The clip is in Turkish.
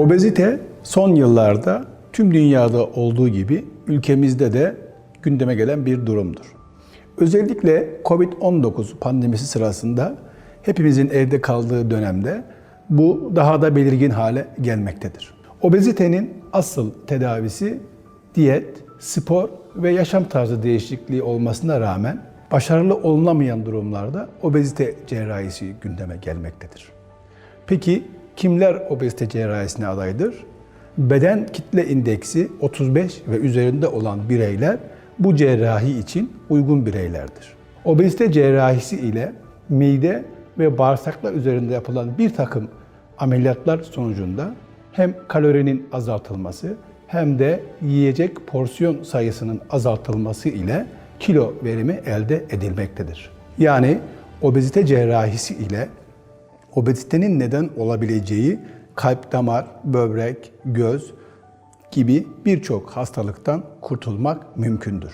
Obezite son yıllarda tüm dünyada olduğu gibi ülkemizde de gündeme gelen bir durumdur. Özellikle Covid-19 pandemisi sırasında hepimizin evde kaldığı dönemde bu daha da belirgin hale gelmektedir. Obezitenin asıl tedavisi diyet, spor ve yaşam tarzı değişikliği olmasına rağmen başarılı olunamayan durumlarda obezite cerrahisi gündeme gelmektedir. Peki kimler obezite cerrahisine adaydır? Beden kitle indeksi 35 ve üzerinde olan bireyler bu cerrahi için uygun bireylerdir. Obezite cerrahisi ile mide ve bağırsaklar üzerinde yapılan bir takım ameliyatlar sonucunda hem kalorinin azaltılması hem de yiyecek porsiyon sayısının azaltılması ile kilo verimi elde edilmektedir. Yani obezite cerrahisi ile obezitenin neden olabileceği kalp damar, böbrek, göz gibi birçok hastalıktan kurtulmak mümkündür.